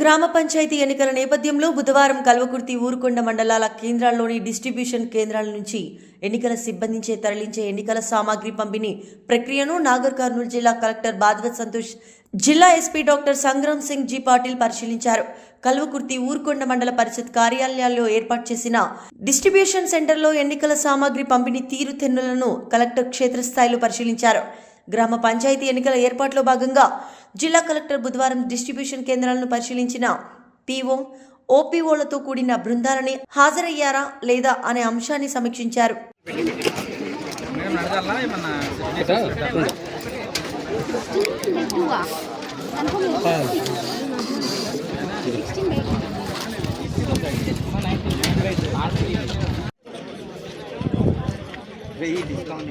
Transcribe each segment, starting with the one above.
గ్రామ పంచాయతీ ఎన్నికల నేపథ్యంలో బుధవారం కల్వకుర్తి ఊరుకొండ మండలాల కేంద్రాల్లోని డిస్ట్రిబ్యూషన్ కేంద్రాల నుంచి ఎన్నికల సిబ్బందించే తరలించే ఎన్నికల సామాగ్రి పంపిణీ ప్రక్రియను నాగర్ కర్నూలు జిల్లా కలెక్టర్ బాద్వత్ సంతోష్ జిల్లా SP doctor Sangram Singh G Patil పరిశీలించారు. కల్వకుర్తి ఊరుకొండ మండల పరిషత్ కార్యాలయాల్లో ఏర్పాటు చేసిన డిస్ట్రిబ్యూషన్ సెంటర్లో ఎన్నికల సామాగ్రి పంపిణీ తీరుతెన్నులను కలెక్టర్ క్షేత్రస్థాయిలో పరిశీలించారు. గ్రామ పంచాయతీ ఎన్నికల ఏర్పాట్లో భాగంగా జిల్లా కలెక్టర్ బుధవారం డిస్ట్రిబ్యూషన్ కేంద్రాలను పరిశీలించిన పీఓ ఓపీఓలతో కూడిన బృందాలని హాజరయ్యారా లేదా అనే అంశాన్ని సమీక్షించారు. వెయ్యి డిస్కౌంట్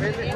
thank